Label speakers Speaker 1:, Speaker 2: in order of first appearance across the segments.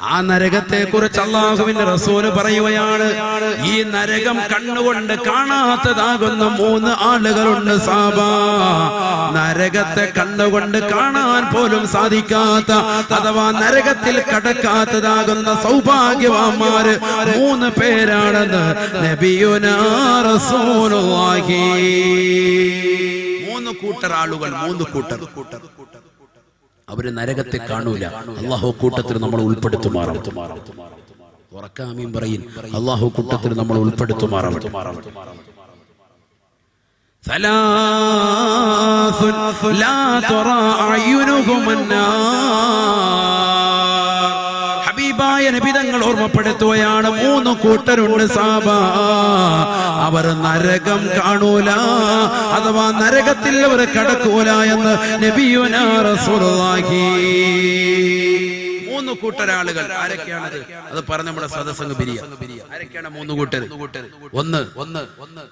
Speaker 1: ആ നരകത്തെ കുറിച്ച് അള്ളാഹുവിന്റെ റസൂൽ പറയുകയാണ്. ഈ നരകം കണ്ണുകൊണ്ട് കാണാത്തതാകുന്ന മൂന്ന് ആളുകളുണ്ട് സാബ. നരകത്തെ കണ്ണുകൊണ്ട് കാണാൻ പോലും സാധിക്കാത്ത അഥവാ നരകത്തിൽ കടക്കാത്തതാകുന്ന സൗഭാഗ്യവാന്മാര് മൂന്ന് പേരാണെന്ന് നബിയുനാ റസൂലുള്ളാഹി. മൂന്ന് കൂട്ടർ ആളുകൾ മൂന്ന് കൂട്ടർ കൂട്ടർ. അവര് നരകത്തെ കാണൂല അള്ളാഹു കൂട്ടത്തിൽ നമ്മൾ ഉൾപ്പെടുത്തുമാറാവട്ടെ ഉറക്കാമീൻ പറയും അള്ളാഹു കൂട്ടത്തിൽ നമ്മൾ ഉൾപ്പെടുത്തുമാറാവട്ടെ ثلاث لا ترى أعينهم النار ഹബീബായ നബിതങ്ങൾ ഓർമ്മപ്പെടുത്തുകയാണ്. മൂന്ന് കൂട്ടരുണ്ട് സാബ. അവർ നരകം കാണൂല. അഥവാ നരകത്തിൽ അവർ കടക്കൂല എന്ന് നബിയുനാ റസൂലുള്ളാഹി. മൂന്ന് കൂട്ടരാളുകൾ. ആരൊക്കെയാണത്? അത് പറഞ്ഞ നമ്മുടെ സദസ്സംഗ പിരിയ. ആരൊക്കെയാണ് മൂന്ന് കൂട്ടർ ഒന്ന് ഒന്ന് ഒന്ന്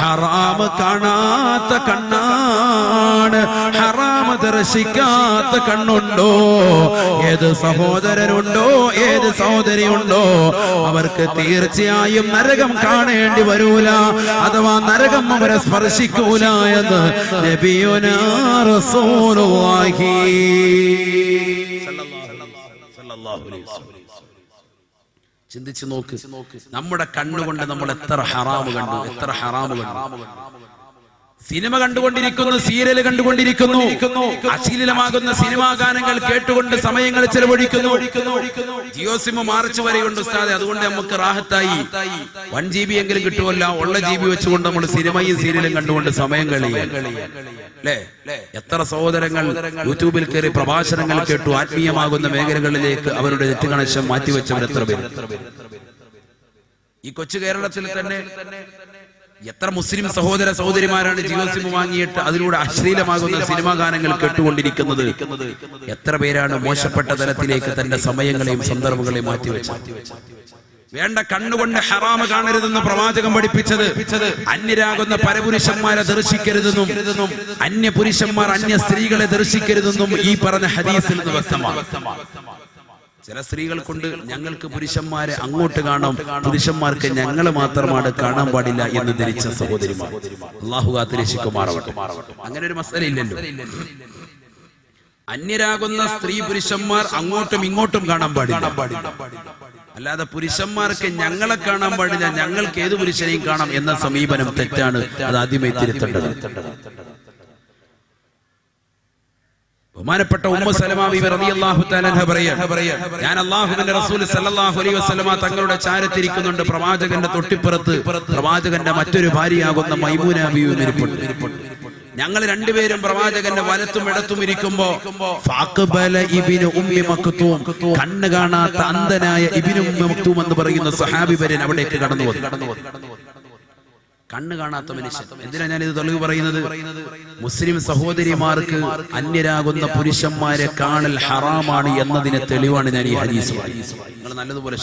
Speaker 1: ഹറാമ് കാണാത്ത ഐനുൻ ഗല്ലത്താൻ ഹറാമ ദർശിക്കാത്ത കണ്ണുണ്ടോ? ഏത് സഹോദരനുണ്ടോ? ഏത് സഹോദരിയുണ്ടോ? അവർക്ക് തീർച്ചയായും നരകം കാണേണ്ടി വരൂല. അഥവാ നരകം അവരെ സ്പർശിക്കൂല എന്ന് നബിയുനാ റസൂലുള്ളാഹി. സല്ലല്ലാഹു അലൈഹി വസല്ലം ചിന്തിച്ചു നോക്ക്. നമ്മുടെ കണ്ണുകൊണ്ട് നമ്മൾ എത്ര ഹറാമ് കണ്ടു? എത്ര ഹറാമ് കണ്ടു? സിനിമ കണ്ടുകൊണ്ടിരിക്കുന്നു സീരിയൽ കണ്ടുകൊണ്ടിരിക്കുന്നു. അശ്ലീലമാകുന്ന സിനിമാ ഗാനങ്ങൾ കേട്ടുകൊണ്ട് സമയങ്ങൾ ചെലവഴിക്കുന്നു. ജിയോ സിം മാർച്ച് വരെയുണ്ട് ഉസ്താദെ അതുകൊണ്ട് നമുക്ക് റാഹത്തായി. വൺ ജി ബി എങ്കിലും കിട്ടുമല്ല ഉള്ള ജി ബി വെച്ചുകൊണ്ട് നമ്മൾ സിനിമയും സീരിയലും കണ്ടുകൊണ്ട് സമയം അല്ലേ എത്ര സഹോദരങ്ങൾ യൂട്യൂബിൽ കയറി പ്രഭാഷണങ്ങൾ കേട്ടു ആത്മീയമാകുന്ന മേഖലകളിലേക്ക് അവരുടെ നെറ്റ് കണക്ഷൻ മാറ്റിവെച്ചവർ എത്ര പേര്? ഈ കൊച്ചു കേരളത്തിൽ തന്നെ എത്ര മുസ്ലിം സഹോദര സഹോദരിമാരാണ് ജിയോ സിം വാങ്ങിയിട്ട് അതിലൂടെ അശ്ലീലമാകുന്ന സിനിമാ ഗാനങ്ങൾ കേട്ടുകൊണ്ടിരിക്കുന്നത്? എത്ര പേരാണ് മോശപ്പെട്ട തലത്തിലേക്ക് തന്റെ സമയങ്ങളെയും സന്ദർഭങ്ങളെയും മാറ്റിവെച്ചത്? വേണ്ട കണ്ണുകൊണ്ട് ഹറാമ് കാണരുതെന്ന് പ്രവാചകം പഠിപ്പിച്ചത്. അന്യരാകുന്ന പരപുരുഷന്മാരെ ദർശിക്കരുതെന്നും അന്യ പുരുഷന്മാർ അന്യ സ്ത്രീകളെ ദർശിക്കരുതെന്നും ഈ പറഞ്ഞ ഹദീസിൽ നിന്ന് വ്യക്തമാണ്. ചില സ്ത്രീകൾ കൊണ്ട് ഞങ്ങൾക്ക് പുരുഷന്മാരെ അങ്ങോട്ട് കാണാം പുരുഷന്മാർക്ക് ഞങ്ങൾ മാത്രമാണ് കാണാൻ പാടില്ല എന്ന് ധരിച്ച സഹോദരിമാർ. അള്ളാഹു അങ്ങനെ ഒരു മസല ഇല്ലല്ലോ അന്യരാകുന്ന സ്ത്രീ പുരുഷന്മാർ അങ്ങോട്ടും ഇങ്ങോട്ടും കാണാൻ പാടില്ല. അല്ലാതെ പുരുഷന്മാർക്ക് ഞങ്ങളെ കാണാൻ പാടില്ല. ഞങ്ങൾക്ക് ഏത് പുരുഷനെയും കാണാം എന്ന സമീപനം തെറ്റാണ്. അത് ആദ്യമേ തിരുത്തേണ്ടത്. ബഹുമാനപ്പെട്ട ഉമ്മ സലമ ബിബി റളിയല്ലാഹു തആല അൻഹ പറയാ. ഞാൻ അല്ലാഹുവിന്റെ റസൂൽ സല്ലല്ലാഹു അലൈഹി വസല്ലമ തങ്ങളുടെ ചാരത്തിരിക്കുന്നുണ്ട് പ്രവാചകന്റെ തൊട്ടിപ്പുറത്ത്. പ്രവാചകന്റെ മറ്റൊരു ഭാര്യയാകുന്ന മൈമൂന ഇരിപ്പുണ്ട്. ഞങ്ങൾ രണ്ടുപേരും പ്രവാചകന്റെ വലത്തും ഇടത്തും ഇരിക്കുമ്പോ കണ്ണ് കാണാത്ത അന്ധനായ ഇബ്നു മക്തൂം എന്ന് പറയുന്ന സഹാബി വരൻ അവിടേക്ക് കടന്നു വന്നു. കണ്ണു കാണാത്ത മനുഷ്യൻ. എന്തിനാ ഞാൻ ഇത് തെളിവ് പറയുന്നത്? മുസ്ലിം സഹോദരിമാർക്ക് അന്യരാകുന്ന പുരുഷന്മാരെ കാണൽ ഹറാമാണ് എന്നതിന് തെളിവാണ് ഞാൻ ഈ ഹരീസ് നിങ്ങൾ നല്ലതുപോലെ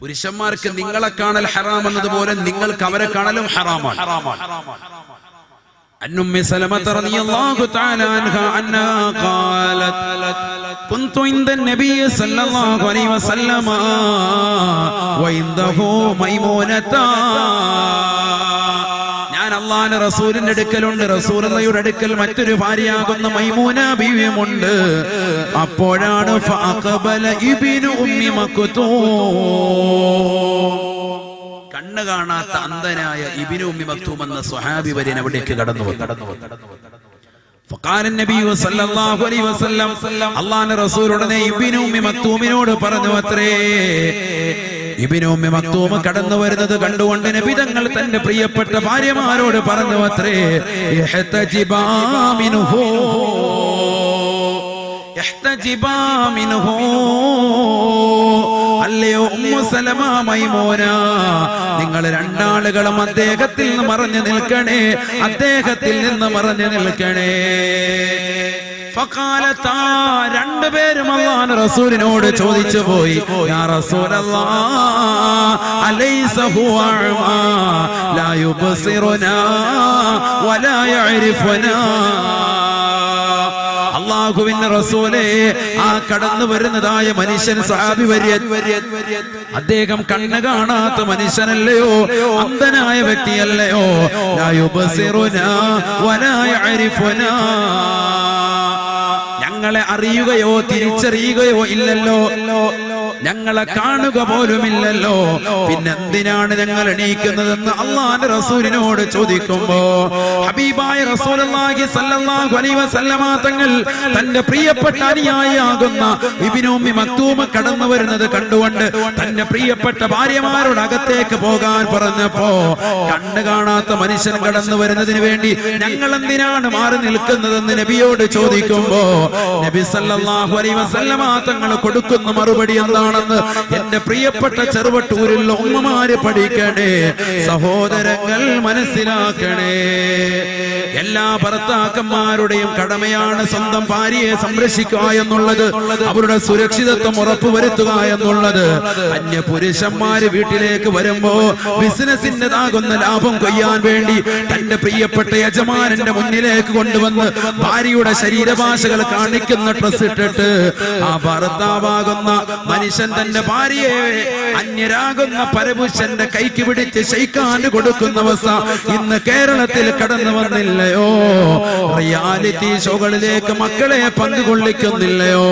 Speaker 1: പുരുഷന്മാർക്ക് നിങ്ങളെ കാണൽ ഹറാം എന്നതുപോലെ നിങ്ങൾക്ക് അവരെ കാണലും ഹറാമാണ്. അന്നുമ്മി സലമത്ത് റളിയല്ലാഹു തആല അൻഹാ അന്നാ كنت عند النبي صلى الله عليه وسلم وعنده ميمونة ഞാൻ അള്ളാന്റെ റസൂലിന്റെ അടുക്കലുണ്ട് റസൂലയുടെ അടുക്കൽ മറ്റൊരു ഭാര്യയാകുന്ന മൈമൂന ബീവിയുമുണ്ട് അപ്പോഴാണ് ഫഅഖബല ഇബ്നു ഉമ്മി മക്തൂം കണ്ണ് കാണാത്ത അന്ധനായ ഇബിനു ഉമ്മി മക്തൂം എന്ന സ്വഹാബി വര്യൻ അവിടേക്ക് കടന്നു വന്നു فقال അള്ളാന്റെ പറഞ്ഞു അത്രേ. ഇബിനോമി മക്തൂമ് കടന്നു വരുന്നത് കണ്ടുകൊണ്ട് നബിതങ്ങൾ തന്റെ പ്രിയപ്പെട്ട ഭാര്യമാരോട് പറഞ്ഞു അത്രേ ജിബാമിനുഹോ അല്ലയോ മൈമോന? നിങ്ങൾ രണ്ടാളുകളും അദ്ദേഹത്തിൽ നിന്ന് മറഞ്ഞു നിൽക്കണേ. അദ്ദേഹത്തിൽ നിന്ന് മറഞ്ഞു നിൽക്കണേ. ഫഖാലത്താ രണ്ടുപേരും അള്ളാഹ് റസൂലിനോട് ചോദിച്ചു പോയി. യാ റസൂലല്ലാ അലൈസ ഹുവ ലാ യുബ്സിറുനാ വലാ യഅരിഫുനാ. അള്ളാഹുവിന്റെ റസൂലെ ആ കടന്നു വരുന്നതായ മനുഷ്യൻ സാബി അദ്ദേഹം കണ്ണ് കാണാത്ത മനുഷ്യനല്ലയോ? അന്ധനായ വ്യക്തിയല്ലയോ? ഞങ്ങളെ അറിയുകയോ തിരിച്ചറിയുകയോ ഇല്ലല്ലോ. ഞങ്ങളെ കാണുക പോലുമില്ലല്ലോ. പിന്നെന്തിനാണ് ഞങ്ങൾ എണീക്കുന്നതെന്ന് അള്ളാന്റെ റസൂലിനോട് ചോദിക്കുമ്പോ ഹബീബായ റസൂലുള്ളാഹി സ്വല്ലല്ലാഹു അലൈഹി വസല്ലമ തങ്ങൾ തന്റെ പ്രിയപ്പെട്ട അനുയായിയാകുന്ന വിപിനോമി മക്തൂമ കടന്നു വരുന്നത് കണ്ടുകൊണ്ട് തന്റെ പ്രിയപ്പെട്ട ഭാര്യമാരോട് അകത്തേക്ക് പോകാൻ പറഞ്ഞപ്പോ കണ്ടു കാണാത്ത മനുഷ്യൻ കടന്നു വരുന്നതിന് വേണ്ടി ഞങ്ങൾ എന്തിനാണ് മാറി നിൽക്കുന്നതെന്ന് നബിയോട് ചോദിക്കുമ്പോ നബി സല്ലല്ലാഹു അലൈഹി വസല്ലമ തങ്ങൾ കൊടുക്കുന്ന മറുപടി എന്താണെന്ന് എന്റെ പ്രിയപ്പെട്ട ചെറുവട്ടൂരിൽ ഉമ്മമാര് പഠിക്കണേ. സഹോദരങ്ങൾ മനസ്സിലാക്കണേ. എല്ലാ ഭർത്താക്കന്മാരുടെയും കടമയാണ് സ്വന്തം ഭാര്യയെ സംരക്ഷിക്കുക എന്നുള്ളത് അവരുടെ സുരക്ഷിതത്വം ഉറപ്പുവരുത്തുക എന്നുള്ളത്. അന്യ പുരുഷന്മാര് വീട്ടിലേക്ക് വരുമ്പോ ബിസിനസിന്റെതാകുന്ന ലാഭം കൊയ്യാൻ വേണ്ടി തന്റെ പ്രിയപ്പെട്ട യജമാനന്റെ മുന്നിലേക്ക് കൊണ്ടുവന്ന് ഭാര്യയുടെ ശരീരഭാഷകൾ കാണിക്കുന്ന ഡ്രസ് ഇട്ടിട്ട് ആ ഭർത്താവാകുന്ന മനുഷ്യൻ തന്റെ ഭാര്യയെ അന്യരാകുന്ന പരപുരുഷന്റെ കൈക്ക് പിടിച്ച് ശൈക്കാൻ കൊടുക്കുന്ന അവസ്ഥ ഇന്ന് കേരളത്തിൽ കടന്നു വന്നില്ലയോ റിയാലിറ്റി ഷോകളിലേക്ക് മക്കളെ പങ്കുകൊള്ളിക്കുന്നില്ലയോ?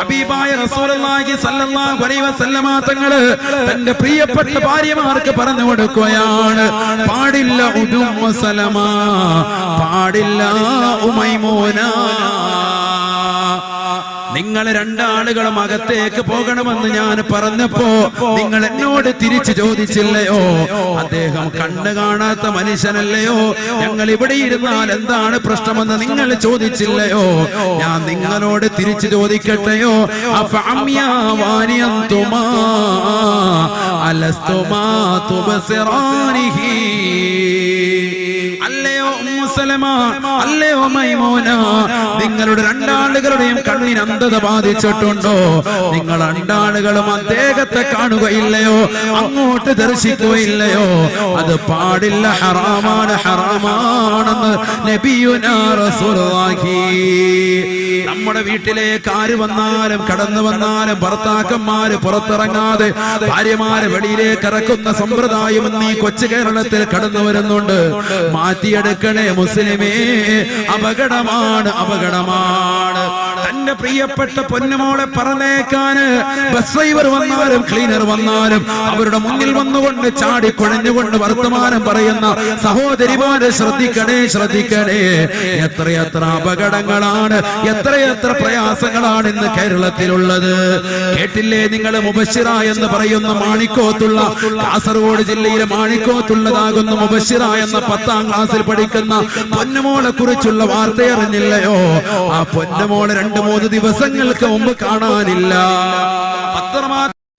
Speaker 1: ഹബീബായ റസൂലുള്ളാഹി സല്ലല്ലാഹു അലൈഹി വസല്ലമ തങ്ങൾ തന്റെ പ്രിയപ്പെട്ട ഭാര്യമാർക്ക് പറഞ്ഞു കൊടുക്കുകയാണ്. പാടില്ല ഉദും സലമ പാടില്ല ഉമൈമൂന. നിങ്ങൾ രണ്ടാളുകളും അകത്തേക്ക് പോകണമെന്ന് ഞാൻ പറഞ്ഞപ്പോ നിങ്ങൾ എന്നോട് തിരിച്ചു ചോദിച്ചില്ലയോ? അദ്ദേഹം കണ്ണു കാണാത്ത മനുഷ്യനല്ലയോ? ഞങ്ങൾ ഇവിടെ ഇരുന്നാൽ എന്താണ് പ്രശ്നമെന്ന് നിങ്ങൾ ചോദിച്ചില്ലയോ? ഞാൻ നിങ്ങളോട് തിരിച്ചു ചോദിക്കട്ടെയോ? അലസ്തുമാ തുബസിറാനിഹി. അല്ലയോ മൈമൂന? നിങ്ങളുടെ രണ്ടാളുകളുടെയും കണ്ണിന് അന്ധത ബാധിച്ചിട്ടുണ്ടോ? നിങ്ങൾ രണ്ടാളുകളും അദ്ദേഹത്തെ കാണുകയില്ലയോ? അങ്ങോട്ട് ദർശിക്കുകയില്ലയോ? അത് പാടില്ല ഹറാമാണ് ഹറാമാണെന്ന് നമ്മുടെ വീട്ടിലേക്ക് ആര് വന്നാലും കടന്നു വന്നാലും ഭർത്താക്കന്മാര് പുറത്തിറങ്ങാതെ ഭാര്യമാരെ വെളിയിലേക്ക് ഇറക്കുന്ന സമ്പ്രദായം ഈ കൊച്ചു കേരളത്തിൽ കടന്നു വരുന്നുണ്ട്. മാറ്റിയെടുക്കണേ മുസ്ലിമേ അപകടമാണ് അപകടമാണ്. തന്റെ പ്രിയപ്പെട്ട പൊന്നുമോളെ പറഞ്ഞേക്കാന് ബസ് ഡ്രൈവർ വന്നാലും ക്ലീനർ വന്നാലും അവരുടെ മുന്നിൽ വന്നുകൊണ്ട് ചാടി കുഴഞ്ഞുകൊണ്ട് വർത്തമാനം പറയുന്ന സഹോദരിമാരെ ശ്രദ്ധിക്കണേ ശ്രദ്ധിക്കണേ. എത്രയെത്ര അപകടങ്ങളാണ് എത്രയെത്ര പ്രയാസങ്ങളാണ് ഇന്ന് കേരളത്തിലുള്ളത്. കേട്ടില്ലേ നിങ്ങൾ മുബശിറ എന്ന് പറയുന്ന മാണിക്കോത്തുള്ള കാസർഗോഡ് ജില്ലയിലെ മാണിക്കോത്തുള്ളതാകുന്ന മുബശിറ എന്ന പത്താം ക്ലാസ്സിൽ പഠിക്കുന്ന പൊന്നുമോളെ കുറിച്ചുള്ള വാർത്തയറിഞ്ഞില്ലയോ ആ പൊന്നുമോളെ രണ്ടു മൂന്ന് ദിവസങ്ങൾക്ക് മുമ്പ് കാണാനില്ല.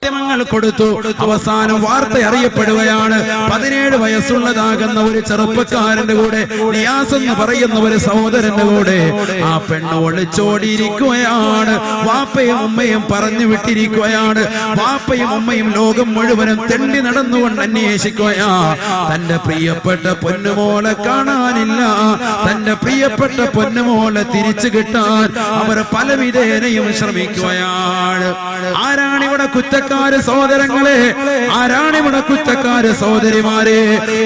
Speaker 1: പത്രമാധ്യമങ്ങൾ കൊടുത്തു. അവസാനം വാർത്ത അറിയപ്പെടുകയാണ്. പതിനേഴ് വയസ്സുള്ളതാകുന്ന ഒരു ചെറുപ്പക്കാരന്റെ കൂടെ എന്ന് പറയുന്ന ഒരു സഹോദരന്റെ കൂടെ. ആ പെണ്ണ് ഒളിച്ചോടിയിരിക്കുകയാണ്. വാപ്പയും ഉമ്മയും പറഞ്ഞു വിട്ടിരിക്കുകയാണ്. വാപ്പയും ഉമ്മയും ലോകം മുഴുവനും തെണ്ടി നടന്നുകൊണ്ട് അന്വേഷിക്കുകയാ. തന്റെ പ്രിയപ്പെട്ട പൊന്നുമോളെ കാണാനില്ല. തന്റെ പ്രിയപ്പെട്ട പൊന്നുമോളെ തിരിച്ചു കിട്ടാൻ അവർ പല പലവിധേനയും ശ്രമിക്കുകയാണ്. ആരാണ് ഇവിടെ കുറ്റക്കാര് സഹോദരങ്ങളെ ആരാണ് ഇവിടെ കുറ്റക്കാര് സഹോദരിമാരെ?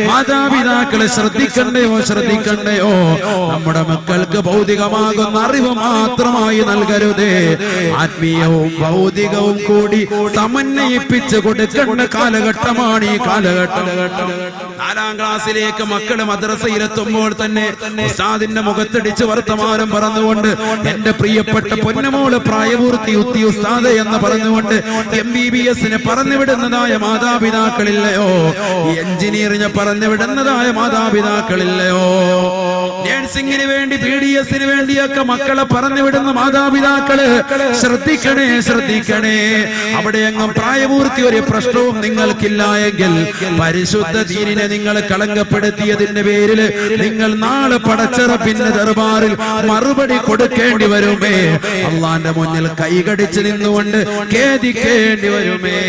Speaker 1: മാതാപിതാക്കളെ ശ്രദ്ധിക്കണ്ടയോ ശ്രദ്ധിക്കണ്ടയോ? നമ്മുടെ മക്കൾക്ക് ഭൗതികമാകുന്ന അറിവ് മാത്രമായി നൽകരുതേ. ആത്മീയവും ഭൗതികവും കൂടി സമന്വയിപ്പിച്ച് കൊടുക്കേണ്ട കാലഘട്ടമാണ് ഈ കാലഘട്ടം. നാലാം ക്ലാസ്സിലേക്ക് മക്കൾ മദ്രസയിലെത്തുമ്പോൾ തന്നെ ഉസ്താദിന്റെ മുഖത്തടിച്ച് വർത്തമാനം പറഞ്ഞുകൊണ്ട് എന്റെ പ്രിയപ്പെട്ട പൊന്നമോൾ പ്രായപൂർത്തി ഉത്തി ഉസ്താദ് എന്ന് പറഞ്ഞുകൊണ്ട് എം ബി ബി ബി എസിന് പറഞ്ഞുവിടുന്നതായ മാതാപിതാക്കളില്ലയോ? എഞ്ചിനീയറിന് പറഞ്ഞുവിടുന്നതായ മാതാപിതാക്കളില്ലയോ? നേഴ്സിംഗിന് വേണ്ടി ബി ഡി എസിന് വേണ്ടിയൊക്കെ മക്കളെ പറഞ്ഞുവിടുന്ന മാതാപിതാക്കൾ ശ്രദ്ധിക്കണേ ശ്രദ്ധിക്കണേ. അവിടെ എങ്ങും പ്രായപൂർത്തി ഒരു പ്രശ്നവും നിങ്ങൾക്കില്ല എങ്കിൽ പരിശുദ്ധ ദീനിനെ നിങ്ങൾ കളങ്കപ്പെടുത്തിയതിന്റെ പേരിൽ നിങ്ങൾ നാളെ പടച്ചിറപ്പിന്റെ ദർബാറിൽ മറുപടി കൊടുക്കേണ്ടി വരുമേ. അള്ളാന്റെ മുന്നിൽ കൈകടിച്ച് നിന്നുകൊണ്ട് ഖേദിക്കേണ്ടി വരുമേ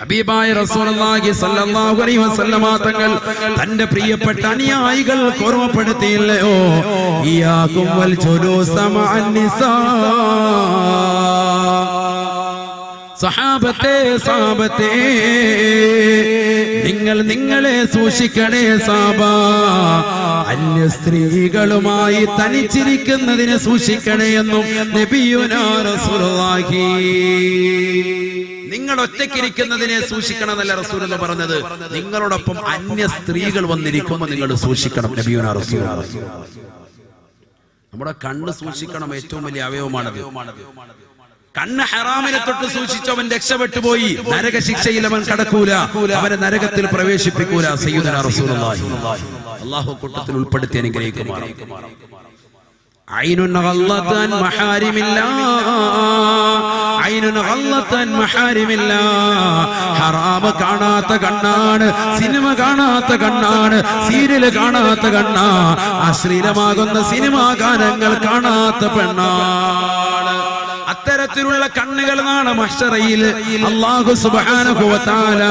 Speaker 1: ഹബീബായ റസൂലുള്ളാഹി സ്വല്ലല്ലാഹു അലൈഹി വസല്ലമ തങ്ങൾ തന്റെ പ്രിയപ്പെട്ട അനുയായികൾ ഓർമ്മപ്പെടുത്തിയില്ലയോ? ഇയാകും വൽ ജുലൂസ മഅൻ നിസാ. സഹാബത്തെ സാബത്തെ നിങ്ങൾ നിങ്ങളെ സൂക്ഷിക്കണേ സാബ. അന്യ സ്ത്രീകളുമായി തനിച്ചിരിക്കുന്നതിനെ സൂക്ഷിക്കണേ എന്നും നിങ്ങൾ ഒറ്റയ്ക്കിരിക്കുന്നതിനെ സൂക്ഷിക്കണം എന്നല്ല റസൂൽ എന്ന് പറഞ്ഞത്? നിങ്ങളോടൊപ്പം അന്യ സ്ത്രീകൾ വന്നിരിക്കുമ്പോൾ നിങ്ങൾ സൂക്ഷിക്കണം നബിയുന നമ്മുടെ കണ്ണ് സൂക്ഷിക്കണം ഏറ്റവും വലിയ അവയവമാണത്. കണ്ണ് ഹറാമിനെ തൊട്ട് സൂക്ഷിച്ചവൻ രക്ഷപ്പെട്ടു പോയി നരക ശിക്ഷയിൽ അവൻ കടക്കൂല. അവനെ നരകത്തിൽ പ്രവേശിപ്പിക്കൂല അള്ളാഹു കൂട്ടത്തിൽ ഉൾപ്പെടുത്തി അനുഗ്രഹിക്കുമാറാമില്ല ഹറാമ് കാണാത്ത കണ്ണാണ്. സിനിമ കാണാത്ത കണ്ണാണ്. സീരിയൽ കാണാത്ത കണ്ണാ. അശ്ലീലമാകുന്ന സിനിമാ ഗാനങ്ങൾ കാണാത്ത പെണ്ണാ. അത്തരത്തിലുള്ള കണ്ണുകൾ നാളെ മഷറയിൽ അള്ളാഹു തആല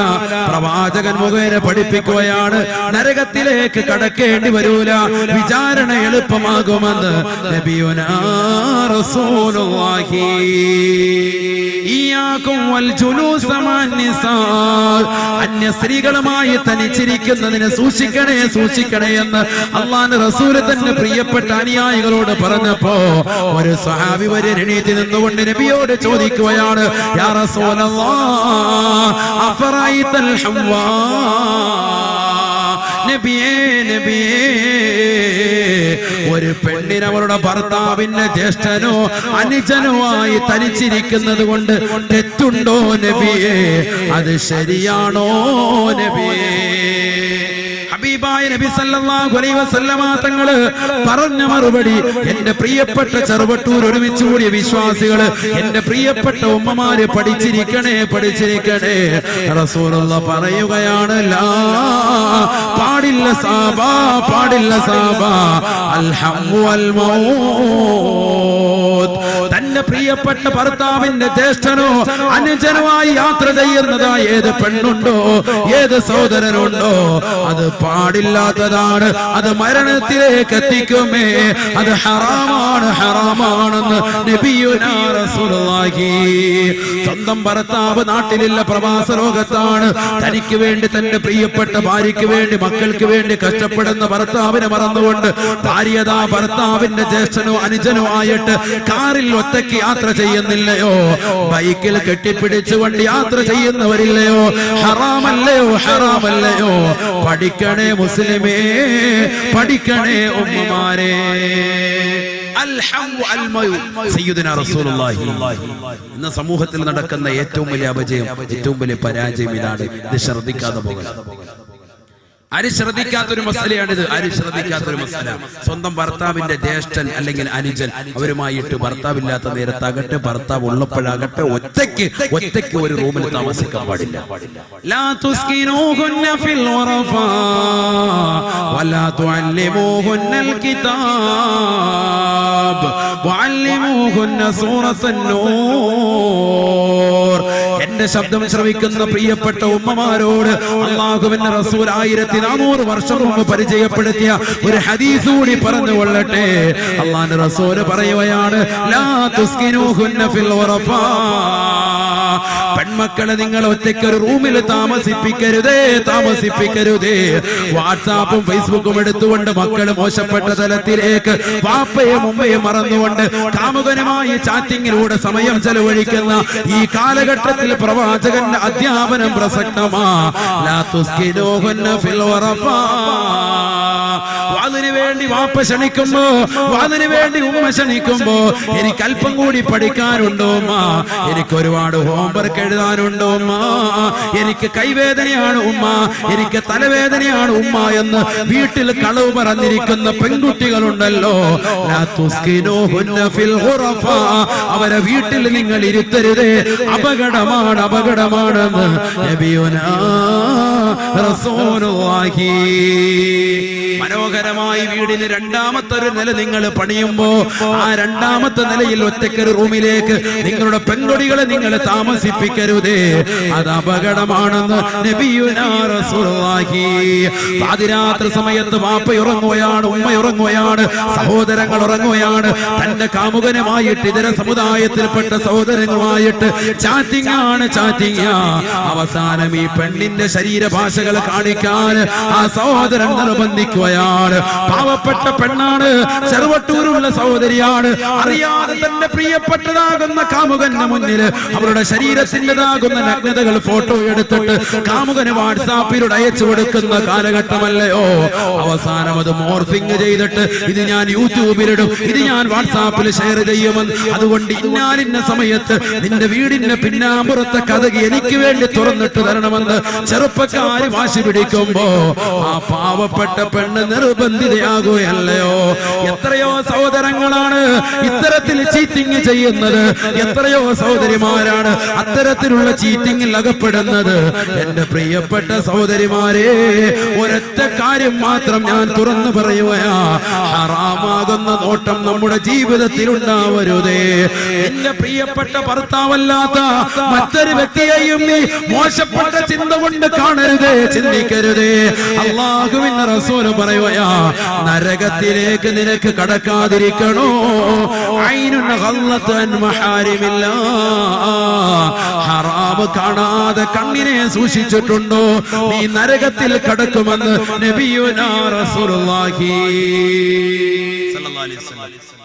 Speaker 1: പ്രവാചകൻ മുഖേന പഠിപ്പിക്കുകയാണ് നരകത്തിലേക്ക് കടക്കേണ്ടി വരൂല വിചാരണ എളുപ്പമാകുമെന്ന് അന്യ സ്ത്രീകളുമായി തനിച്ചിരിക്കുന്നതിനെ സൂക്ഷിക്കണേ സൂക്ഷിക്കണേ എന്ന് അള്ളാന്റെ റസൂൽ തന്നെ പ്രിയപ്പെട്ട അനുയായികളോട് പറഞ്ഞപ്പോ ഒരു സഹാബി വരെ എണീറ്റ് നിന്നുകൊണ്ട് നബിയോട് ചോദിക്കുകയാണ് യാ റസൂലല്ലാഹ് അഫറൈതൽ നബിയേ നബിയേ ഒരു പെണ്ണിന് അവരുടെ ഭർത്താവിന്റെ ജ്യേഷ്ഠനോ അനുജനോ ആയി തനിച്ചിരിക്കുന്നത് കൊണ്ട് തെറ്റുണ്ടോ നബിയേ? അത് ശരിയാണോ നബിയേ? ഹബീബായ നബി സല്ലല്ലാഹു അലൈഹി വസല്ലമ തങ്ങളെ പറഞ്ഞ മറുപടി എന്റെ പ്രിയപ്പെട്ട ചെറുവട്ടൂർ ഒരുമിച്ച് കൂടിയ വിശ്വാസികൾ എന്റെ പ്രിയപ്പെട്ട ഉമ്മമാര് പഠിച്ചിരിക്കണേ പഠിച്ചിരിക്കണേ. റസൂലുള്ള പറയുകയാണ് ലാ പാടില്ല സാബാ പാടില്ല സാബാ. അൽ മൗത്ത് തന്റെ പ്രിയപ്പെട്ട ഭർത്താവിന്റെ ജ്യേഷ്ഠനോ അനുജനുമായി യാത്ര ചെയ്യുന്നതായി ഏത് പെണ്ണുണ്ടോ? ഏത് സഹോദരനുണ്ടോ? അത് പാടില്ലാത്തതാണ്. അത് മരണത്തിലേക്ക് എത്തിക്കുമേ. അത് ഹറാമാണ് ഹറാമാണെന്ന് സ്വന്തം ഭർത്താവ് നാട്ടിലില്ല പ്രവാസ ലോകത്താണ്. തനിക്ക് വേണ്ടി തന്റെ പ്രിയപ്പെട്ട ഭാര്യയ്ക്ക് വേണ്ടി മക്കൾക്ക് വേണ്ടി കഷ്ടപ്പെടുന്ന ഭർത്താവിനെ മറന്നുകൊണ്ട് ഭാര്യതാ ഭർത്താവിന്റെ ജ്യേഷ്ഠനോ അനുജനോ ആയിട്ട് കാറിൽ ഒറ്റയ്ക്ക് യാത്ര ചെയ്യുന്നില്ലയോ? ബൈക്കിൽ കെട്ടിപ്പിടിച്ചുകൊണ്ട് യാത്ര ചെയ്യുന്നവരില്ലയോ? ഹറാമല്ലയോ? ഹറാമല്ലയോ? പഠിക്കണേ മുസ്ലിമേ പഠിക്കണേ ഉമ്മമാരെ. ഇന്ന് സമൂഹത്തിൽ നടക്കുന്ന ഏറ്റവും വലിയ അപജയം ഏറ്റവും വലിയ പരാജയം ഇതാണ്. ഇത് ശ്രദ്ധിക്കാതെ പോകണം ആരും ശ്രദ്ധിക്കാത്തൊരു മസലയാണിത്. ആരും ശ്രദ്ധിക്കാത്തൊരു മസല. സ്വന്തം ഭർത്താവിന്റെ ജ്യേഷ്ഠൻ അല്ലെങ്കിൽ അനുജൻ അവരുമായിട്ട് ഭർത്താവില്ലാത്ത നേരത്താകട്ടെ ഭർത്താവ് ഉള്ളപ്പോഴാകട്ടെ ഒറ്റയ്ക്ക് ഒറ്റയ്ക്ക് ഒരു റൂമിൽ താമസിക്കാൻ പാടില്ല. ലാ തുസ്കിനൂഹുന്ന ഫിൽ ഉറഫാ വലാ തുഅല്ലിമൂഹുന്നൽ എന്റെ ശബ്ദം ശ്രവിക്കുന്ന പ്രിയപ്പെട്ട ഉമ്മമാരോട് അള്ളാഹുവിന്റെ റസൂൽ ആയിരത്തി നാനൂറ് വർഷം മുമ്പ് പരിചയപ്പെടുത്തിയ ഒരു ഹദീസ് കൂടി പറഞ്ഞു കൊള്ളട്ടെ. അള്ളാന്റെ റസൂൽ പറയുകയാണ് ലാ തുസ്കിനൂഹുന്ന ഫിൽ ഉറഫാ പെൺമക്കളെ നിങ്ങൾ ഒറ്റയ്ക്ക് ഒരു റൂമിൽ താമസിപ്പിക്കരുതേ താമസിപ്പിക്കരുതേ. വാട്സാപ്പും ഫേസ്ബുക്കും എടുത്തുകൊണ്ട് മക്കൾ മോശപ്പെട്ട തലത്തിലേക്ക് പാപ്പയും ഉമ്മയും മറന്നുകൊണ്ട് കാമുകനുമായി ചാറ്റിങ്ങിലൂടെ സമയം ചെലവഴിക്കുന്ന ഈ കാലഘട്ടത്തിൽ പ്രവാചകന്റെ അധ്യാപനം പ്രസക്തമാ. ലാ ഫിൽ ഉറഫാ വാതിന് വേണ്ടി വാപ്പ ക്ഷണിക്കുമ്പോ വാതിന് വേണ്ടി ഉമ്മ ക്ഷണിക്കുമ്പോ എനിക്ക് അല്പം കൂടി പഠിക്കാനുണ്ടോ ഉമ്മ? എനിക്ക് ഒരുപാട് ഹോംവർക്ക് എഴുതാനുണ്ടോ ഉമ്മ? എനിക്ക് കൈവേദനയാണ് ഉമ്മ. എനിക്ക് തലവേദനയാണ് ഉമ്മ എന്ന് വീട്ടിൽ കളവ് പറഞ്ഞിരിക്കുന്ന പെൺകുട്ടികളുണ്ടല്ലോ. അവരെ വീട്ടിൽ നിങ്ങൾ ഇരുത്തരുത്. അപകടമാണ് അപകടമാണെന്ന് നബിയുനാ മനോഹരമായി വീടിന് രണ്ടാമത്തെ ഒരു നില നിങ്ങൾ പണിയുമ്പോ ആ രണ്ടാമത്തെ നിലയിൽ ഒറ്റക്കൊരു റൂമിലേക്ക് നിങ്ങളുടെ പെൺകൊടികളെ നിങ്ങൾ താമസിപ്പിക്കരുതേ. അത് അപകടമാണെന്ന് പാതിരാത്രി സമയത്ത് വാപ്പ ഉറങ്ങുകയാണ് ഉമ്മ ഉറങ്ങുകയാണ് സഹോദരങ്ങൾ ഉറങ്ങുകയാണ്. തന്റെ കാമുകനുമായിട്ട് ഇതര സമുദായത്തിൽപ്പെട്ട സഹോദരങ്ങളുമായിട്ട് ചാറ്റിംഗ് ആണ് ചാറ്റിംഗ് അവസാനം ഈ പെണ്ണിന്റെ ശരീരഭാഷകൾ കാണിക്കാൻ ആ സഹോദരൻ നിർബന്ധിക്കുകയാണ്. പാവപ്പെട്ട പെണ്ണാണ് ചെറുവട്ടൂരുള്ള സഹോദരിയാണ്. അറിയാതെ തന്റെ പ്രിയപ്പെട്ടതാകുന്ന കാമുകന്റെ മുന്നിൽ അവരുടെ ശരീരത്തിന്റെതാകുന്ന നഗ്നതകൾ ഫോട്ടോ എടുത്തിട്ട് കാമുകന് വാട്സാപ്പിലൂടെ അയച്ചു കൊടുക്കുന്ന കാലഘട്ടമല്ലയോ? അവസാനം അത് മോർഫിംഗ് ചെയ്തിട്ട് ഇത് ഞാൻ യൂട്യൂബിലിടും ഇത് ഞാൻ വാട്സാപ്പിൽ ഷെയർ ചെയ്യുമെന്ന്. അതുകൊണ്ട് ഇന്നാലിന്ന സമയത്ത് നിന്റെ വീടിന്റെ പിന്നാമ്പുറത്തെ കഥകി എനിക്ക് വേണ്ടി തുറന്നിട്ട് തരണമെന്ന് ചെറുപ്പക്കാര് വാശി പിടിക്കുമ്പോ ആ പാവപ്പെട്ട പെണ്ണ് നിർബന്ധിതയാകുകയല്ലയോ എത്രയോ സഹോദരങ്ങളാണ് ഇത്തരത്തിൽ ചീറ്റിംഗ് ചെയ്യുന്നത്. എത്രയോ സഹോദരിമാരാണ് അത്തരത്തിലുള്ള ചീറ്റിംഗിൽ അകപ്പെടുന്നത്. എന്റെ പ്രിയപ്പെട്ട സഹോദരിമാരെ ഒരൊറ്റ കാര്യം മാത്രം ഞാൻ തുറന്നു പറയുകയാ. ഹറാമാകുന്ന നോട്ടം നമ്മുടെ ജീവിതത്തിൽ ഉണ്ടാവരുതേ. എന്റെ പ്രിയപ്പെട്ട ഭർത്താവല്ലാത്ത മറ്റൊരു വ്യക്തിയെയും നീ മോശപ്പെട്ട ചിന്ത കൊണ്ട് കാണരുതേ ചിന്തിക്കരുതേ. അള്ളാഹുവിന്റെ റസൂൽ പറയുകയാ നരകത്തിലേക്ക് നിനക്ക് കടക്കാതിരിക്കണോ? മഹാരിമില്ല. ഹറാമ് കാണാതെ കണ്ണിനെ സൂക്ഷിച്ചിട്ടുണ്ടോ? നീ നരകത്തിൽ കടക്കുമെന്ന് നബിയുനാഹി.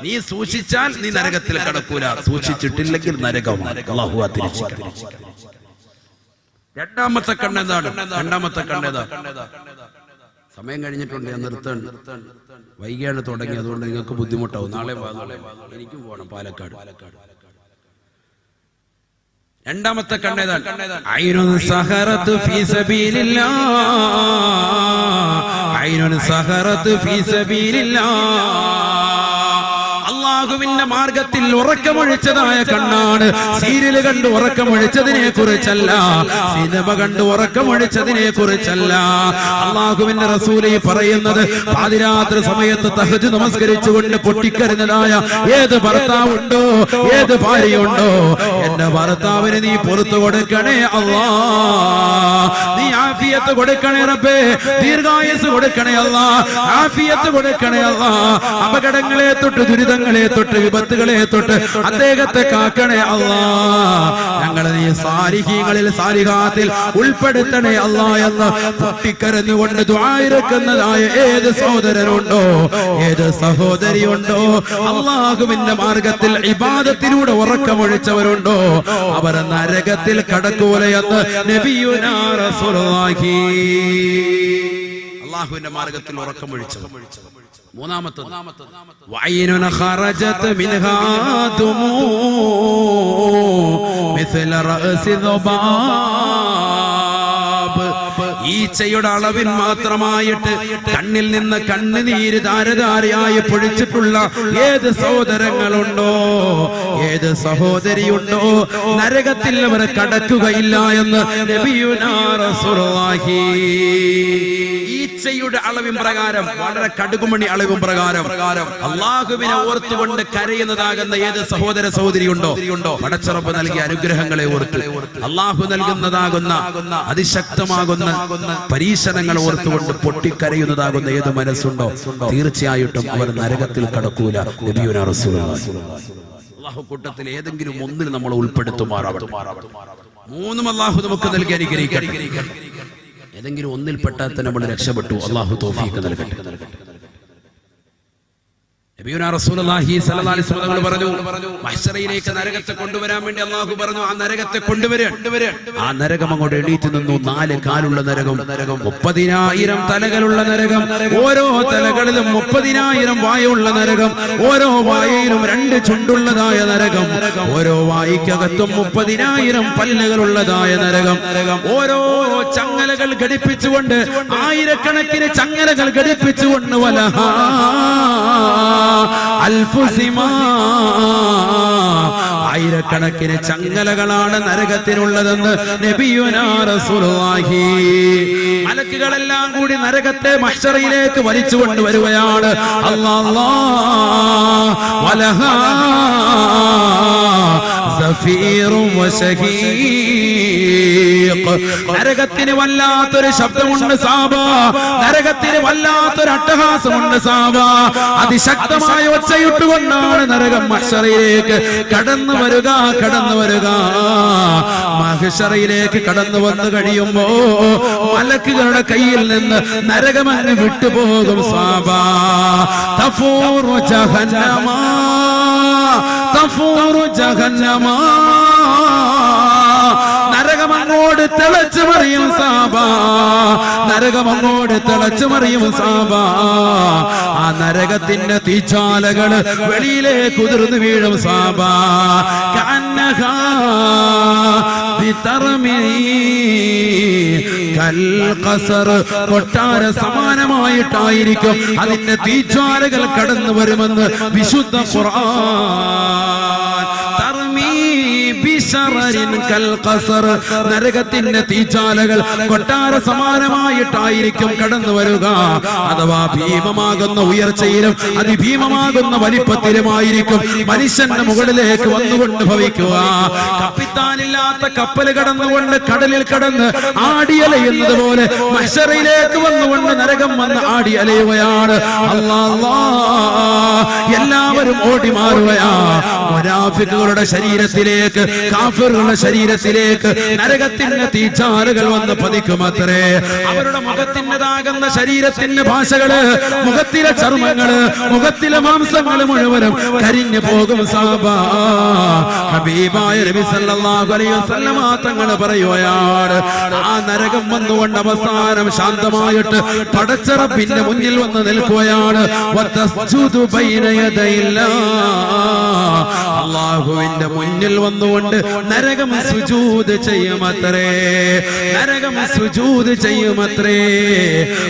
Speaker 1: നീ സൂക്ഷിച്ചാൽ നീ നരകത്തിൽ കടക്കൂല. സൂക്ഷിച്ചിട്ടില്ലെങ്കിൽ നരകമാണ്. രണ്ടാമത്തെ കണ്ണെന്താണ്? രണ്ടാമത്തെ കണ്ണെതാ സമയം കഴിഞ്ഞിട്ടുണ്ട് ഞാൻ നിർത്താൻ വൈകിയാണ് തുടങ്ങി അതുകൊണ്ട് നിങ്ങൾക്ക് ബുദ്ധിമുട്ടാവും. നാളെ എനിക്കും പോകണം പാലക്കാട്. രണ്ടാമത്തെ കണ്ണേതാണ് സഹറത്ത് ഫീ സബീലില്ലാ. സഹറത്ത് ഫീ സബീലില്ലാ. അള്ളാഹുവിന്റെ മാർഗത്തിൽ ഉറക്കമൊഴിച്ചതായ കണ്ണാണ്. സീരിയൽ കണ്ട് ഉറക്കമൊഴിച്ചതിനെ കുറിച്ചല്ല സിനിമ കണ്ട് ഉറക്കമൊഴിച്ചതിനെ കുറിച്ചല്ല അള്ളാഹുവിന്റെ റസൂലി പറയുന്നത് പാതിരാത്രി സമയത്ത് തഹജ് നമസ്കരിച്ചുകൊണ്ട് പൊട്ടിക്കരുന്നതായ ഏത് ഭർത്താവുണ്ടോ ഏത് ഭാര്യയുണ്ടോ എന്റെ ഭർത്താവിന് നീ പുറത്തു കൊടുക്കണേ അള്ളാ. നീ ആഫിയത്ത് കൊടുക്കണേ റബ്ബേ. ദീർഘായുസ് കൊടുക്കണേ അല്ലാ ആഫിയത്ത് കൊടുക്കണേ അല്ലാ അപകടങ്ങളെ തൊട്ട് ദുരിതങ്ങളെ തൊട്ട് വിപത്തുകളെ തൊട്ട് അദ്ദേഹത്തെ കാക്കണേ അള്ളാ ഞങ്ങളെ നീ സാരിഹീങ്ങളിൽ സാരിഹാത്തിൽ ഉൾപ്പെടുത്തണേ അള്ളാ എന്ന് പൊട്ടിക്കരഞ്ഞുകൊണ്ട് ദ്വായിരക്കുന്നതായ ഏത് സഹോദരനുണ്ടോ? ഏത് സഹോദരിയുണ്ടോ? അള്ളാഹുവിന്റെ മാർഗത്തിൽ ഇബാദത്തിലൂടെ ഉറക്കമൊഴിച്ചവരുണ്ടോ? അവർ നരകത്തിൽ കടക്കൂലയെന്ന് നബിയുനാ റസൂലുള്ളാഹി. അള്ളാഹുവിന്റെ മാർഗത്തിൽ ഉറക്കം മൂന്നാമത്തത് വൈനുന ഈച്ചയുടെ അളവിൽ മാത്രമായിട്ട് കണ്ണിൽ നിന്ന് കണ്ണുനീര് ധാരധാരയായി പൊഴിച്ചിട്ടുള്ള ഏത് സഹോദരങ്ങളുണ്ടോ? ഏത് സഹോദരിയുണ്ടോ? നരകത്തിൽ അവർ കടക്കുകയില്ല എന്ന് ഈച്ചയുടെ അളവിൻ പ്രകാരം വളരെ കടുകുമണി അളവിൻ പ്രകാരം അള്ളാഹുവിനെ ഓർത്തുകൊണ്ട് കരയുന്നതാകുന്ന ഏത് സഹോദര സഹോദരി ഉണ്ടോ പടച്ചറപ്പ് നൽകിയ അനുഗ്രഹങ്ങളെ ഓർത്ത് അള്ളാഹു നൽകുന്നതാകുന്ന അതിശക്തമാകുന്ന പരീക്ഷണങ്ങൾ ഓർത്തുകൊണ്ട് പൊട്ടിക്കരയുന്നതാകുന്ന ഏത് മനസ്സുണ്ടോ? തീർച്ചയായിട്ടും അവർ നരകത്തിൽ കടക്കൂല കൂട്ടത്തിൽ ഏതെങ്കിലും ഒന്നിൽ നമ്മൾ ഉൾപ്പെടുത്തുമാറാവട്ടെ. മൂന്നും നമുക്ക് നൽകി ഏതെങ്കിലും ഒന്നിൽപ്പെട്ടാൽ തന്നെ നമ്മൾ രക്ഷപ്പെട്ടു. അള്ളാഹു തോഫിക്ക് നൽകട്ടെ നബിയുനാ റസൂലുള്ളാഹി സ്വല്ലല്ലാഹി അലൈഹി വസല്ലം തങ്ങൾ പറഞ്ഞു നരകത്തെ കൊണ്ടുവരാൻ വേണ്ടി പറഞ്ഞു ആ നരകത്തെ ആ അങ്ങോട്ട് നാല് കാലുള്ള മുപ്പതിനായിരം തലകളുള്ള നരകം ഓരോ തലകളിലും മുപ്പതിനായിരം വായുള്ള നരകം ഓരോ വായയിലും രണ്ട് ചുണ്ടുള്ളതായ നരകം ഓരോ വായിക്കകത്തും മുപ്പതിനായിരം പല്ലുകളുള്ളതായ നരകം ഓരോ ചങ്ങലകൾ ഘടിപ്പിച്ചുകൊണ്ട് ആയിരക്കണക്കിന് ചങ്ങലകൾ ഘടിപ്പിച്ചുകൊണ്ട് വലഹാ അൽഫുസിമാ. ആയിരക്കണക്കിന് ചങ്ങലകളാണ് നരകത്തിനുള്ളതെന്ന് നബിയുനാ റസൂലുള്ളാഹി. മലക്കുകളെല്ലാം കൂടി നരകത്തെ മഷറിയിലേക്ക് വലിച്ചു കൊണ്ടുവരുകയാണ്. വലഹാ നരകത്തിന് വല്ലാത്തൊരു ശബ്ദമുണ്ട് സാബ. നരകത്തിന് വല്ലാത്തൊരു അട്ടഹാസമുണ്ട് സാബ. അതിശക്തമായ ഒച്ചയിട്ടുകൊണ്ടാണ് നരകം മഹ്ശറയിലേക്ക് കടന്നു വരിക കടന്നു വരിക. മഹ്ശറയിലേക്ക് കടന്നു വന്നു കഴിയുമ്പോ മലക്കുകളുടെ കയ്യിൽ നിന്ന് നരകമങ്ങ് വിട്ടുപോകും സാബ. തഫൂറു ജഹന്നമാ. തഫൂറു ജഹന്നമാ. തിളച്ചു മറിയും സാബ. അങ്ങോട്ട് തിളച്ചു മറിയും സാബ. ആ നരകത്തിന്റെ തീച്ചാലകൾ വെളിയിലേക്ക് ഉതിർന്നു വീഴും സാബ. കന്നഹ കൽഖസർ കൊട്ടാര സമാനമായിട്ടായിരിക്കും അതിന്റെ തീജ്വാലകൾ കടന്നു വരുമെന്ന് വിശുദ്ധ ഖുർആൻ. നരകത്തിന്റെ തീച്ചാലകൾ കൊട്ടാര സമാനമായിട്ടായിരിക്കും കടന്നു വരിക. അഥവാ ഭീമമാകുന്ന ഉയർച്ചയിലും അതിഭീമമാകുന്ന വലിപ്പത്തിലുമായിരിക്കും മനുഷ്യന്റെ മുകളിലേക്ക് വന്നുകൊണ്ട് ഭവിക്കുക. കപ്പിത്താനില്ലാത്ത കപ്പൽ കടന്നുകൊണ്ട് കടലിൽ കടന്ന് ആടിയലയുന്നത് പോലെ മഷറയിലേക്ക് വന്നുകൊണ്ട് നരകം വന്ന് ആടിയലയുകയാണ്. അല്ലാ. എല്ലാവരും ഓടി മാറുകയാ മുനാഫിക്കുകളുടെ ശരീരത്തിലേക്ക് കാഫിറുകളുടെ ശരീരത്തിലേക്ക് നരകത്തിന്റെ തീച്ചാലുകൾ വന്ന് പതിക്കുമത്രേ. അവരുടെ മുഖത്തിന്റെതാകുന്ന ശരീരത്തിന്റെ ഭാഷകൾ മുഖത്തിലെ ചർമ്മങ്ങൾ മുഖത്തിലെ മാംസങ്ങൾ മുഴുവനും കരിഞ്ഞു പോകും ഹബീബായ നബി സല്ലല്ലാഹു അലൈഹി വസല്ലമ തങ്ങൾ പറയുകയാണ് ആ നരകം വന്നുകൊണ്ട് അവസാനം ശാന്തമായിട്ട് പടച്ചറപ്പിന്റെ മുന്നിൽ വന്ന് നിൽക്കുകയാണ്. അള്ളാഹുവിന്റെ മുന്നിൽ വന്നുകൊണ്ട് നരകം സുജൂദ് ചെയ്യുമത്രേ. നരകം സുജൂത് ചെയ്യുമത്രേ.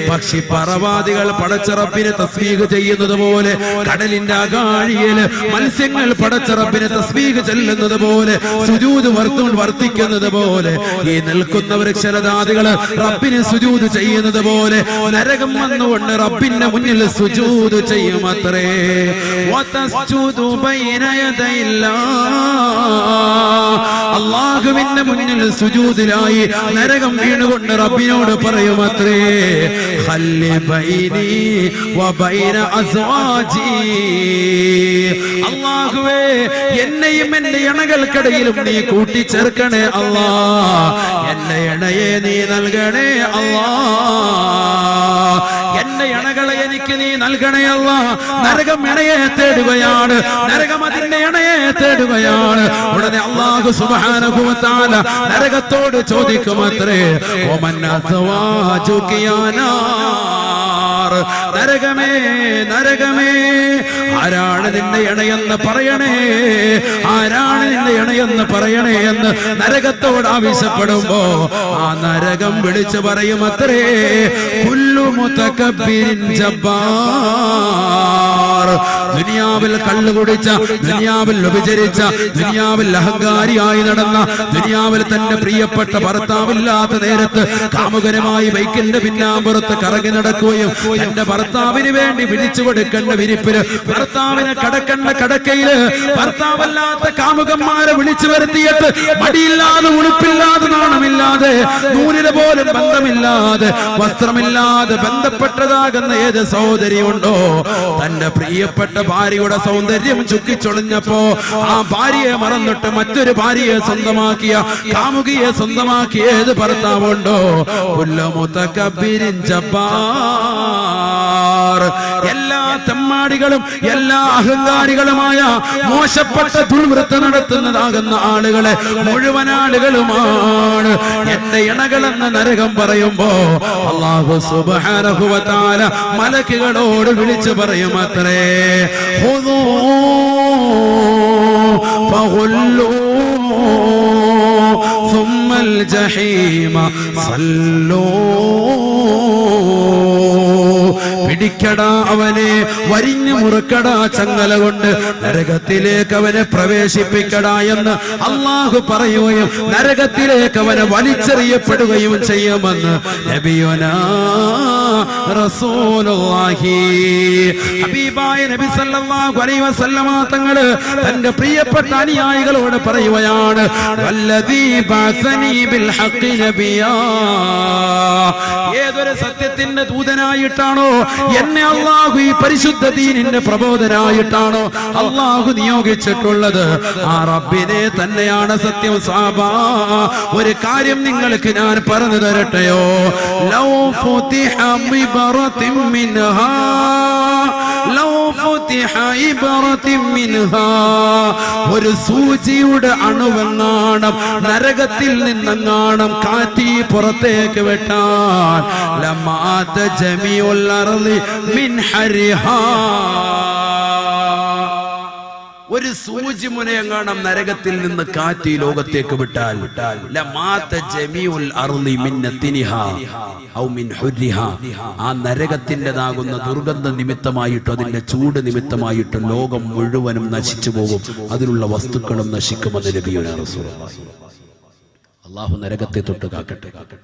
Speaker 1: പക്ഷി പറവാദികൾ പടച്ചിറപ്പിനെ തസ്ബീഹ് ചെയ്യുന്നത് പോലെ കടലിന്റെ അകാഴിയിൽ മത്സ്യങ്ങൾ പടച്ചിറപ്പിനെ തസ്ബീഹ് ചെല്ലുന്നത് പോലെ സുജൂത് വർദ്ധ വർദ്ധിക്കുന്നത് പോലെ ഈ നിൽക്കുന്ന ക്ഷരദാദികൾ റബ്ബിന് സുജൂത് ചെയ്യുന്നത് പോലെ നരകം വന്നുകൊണ്ട് റബ്ബിന്റെ മുന്നിൽ സുജൂത് ചെയ്യുമത്രേ. യദയില്ലാ. അള്ളാഹുവിന്റെ മുന്നിൽ സുജൂതിലായി നരകം വീണുകൊണ്ട് റബ്ബിനോട് പറയുമത്രേ അള്ളാഹുവേ എന്നെയും എന്റെ ഇണകൾക്കിടയിലും നീ കൂട്ടിച്ചേർക്കണേ അള്ളാ എന്റെ ഇണയെ നീ നൽകണേ എനിക്ക് നീ നൽകണയല്ല നരകം ഇണയെ തേടുകയാണ്. നരകം അതിന്റെ ഇണയെ തേടുകയാണ്. ഉടനെ അള്ളാഹു സുബാനുഭവത്താല നരകത്തോട് ചോദിക്കുമത്രേ. ഓമന്നാ നരകമേ നരകമേ ആരാണ് നിന്റെ ഇണയെന്ന് പറയണേ? ആരാണ് നിന്റെ ഇണയെന്ന് പറയണേ എന്ന് നരകത്തോട് ആവശ്യപ്പെടുമ്പോ ആ നരകം വിളിച്ചു പറയും അത്രേ. പുല്ലുമുത്തക്കബിരിൻ ജബ്ബാർ. ദുനിയാവിൽ കള്ളു കുടിച്ച ദുനിയാവിൽ വ്യഭിചരിച്ച ദുനിയാവിൽ അഹങ്കാരിയായി നടന്ന ദുനിയാവിൽ തന്റെ പ്രിയപ്പെട്ട ഭർത്താവില്ലാത്ത നേരത്ത് കാമുകരമായി ബൈക്കിന്റെ പിന്നാമ്പുറത്ത് കറങ്ങി നടക്കുകയും തന്റെ ഭർത്താവിന് വേണ്ടി വിരിച്ചു കൊടുക്കേണ്ട വിരിപ്പിൽ ഭർത്താവിനെ കടക്കേണ്ട കടക്കയിൽ ഭർത്താവല്ലാത്ത കാമുകന്മാരെ വിളിച്ചു വരുത്തിയിട്ട് മടിയില്ലാതെ ഉടുപ്പില്ലാതെ നാണമില്ലാതെ നൂലിന് പോലും ബന്ധമില്ലാതെ വസ്ത്രമില്ലാതെ ബന്ധപ്പെട്ടതാകുന്ന ഏത് സഹോദരി ഉണ്ടോ തന്റെ പ്രിയപ്പെട്ട ഭാര്യയുടെ സൗന്ദര്യം ചുക്കിച്ചൊളിഞ്ഞപ്പോ ആ ഭാര്യയെ മറന്നിട്ട് മറ്റൊരു ഭാര്യയെ സ്വന്തമാക്കിയ കാമുകിയെ സ്വന്തമാക്കിയ ഏത് ഭർത്താവുണ്ടോ? എല്ലാ തെമ്മാടികളും എല്ലാ അഹങ്കാരികളുമായ മോശപ്പെട്ട ദുർവൃത്തി നടത്തുന്നതാകുന്ന ആളുകളെ മുഴുവൻ ആളുകളുമാണ് എന്റെ ഇണകളെന്ന് നരകം പറയുമ്പോ അള്ളാഹു സുബാനഹുവത്താല മലക്കുകളോട് വിളിച്ചു പറയും അത്രേ ഹുദൂ فغلوا ثم الجحيم صلوا പിടിക്കടാ അവനെ വരിഞ്ഞു മുറുക്കടാ ചങ്ങല കൊണ്ട്. നരകത്തിലേക്ക് അവനെ പ്രവേശിപ്പിക്കടാ എന്ന് അള്ളാഹു പറയുകയും നരകത്തിലേക്ക് അവനെ വലിച്ചെറിയപ്പെടുകയും ചെയ്യുമെന്ന് നബിയോനാ തങ്ങൾ തന്റെ പ്രിയപ്പെട്ട അനുയായികളോട് പറയുകയാണ് ഏതൊരു സത്യത്തിന്റെ ദൂതനായിട്ടാണോ എന്നെ അള്ളാഹു ഈ പരിശുദ്ധ ദീനിന്റെ പ്രബോധനായിട്ടാണോ അള്ളാഹു നിയോഗിച്ചിട്ടുള്ളത്? ആ റബ്ബിനെ തന്നെയാണ് സത്യം സാബാ. ഒരു കാര്യം നിങ്ങൾക്ക് ഞാൻ പറഞ്ഞു തരട്ടെയോ? ലൗ ഫുതിഹ ബിബറത്തിൻ മിൻഹാ. ഒരു സൂചിയുടെ അണുവെങ്ങാണം നരകത്തിൽ നിന്നെങ്ങാണം കാറ്റി പുറത്തേക്ക് വെട്ടാൻ. ലമാത അർളി മിൻ ഹരിഹാ. ഒരു സൂചി മുനയെങ്ങാണം നരകത്തിൽ നിന്ന് കാറ്റ് ലോകത്തേക്ക് വിട്ടാൽ. ആ നരകത്തിന്റെതാകുന്ന ദുർഗന്ധ നിമിത്തമായിട്ട് അതിന്റെ ചൂട് നിമിത്തമായിട്ട് ലോകം മുഴുവനും നശിച്ചു പോകും. അതിലുള്ള വസ്തുക്കളും നശിക്കുമെന്ന് റസൂലുള്ളാഹി. അള്ളാഹു നരകത്തെ തൊട്ട് കാക്കട്ടെ.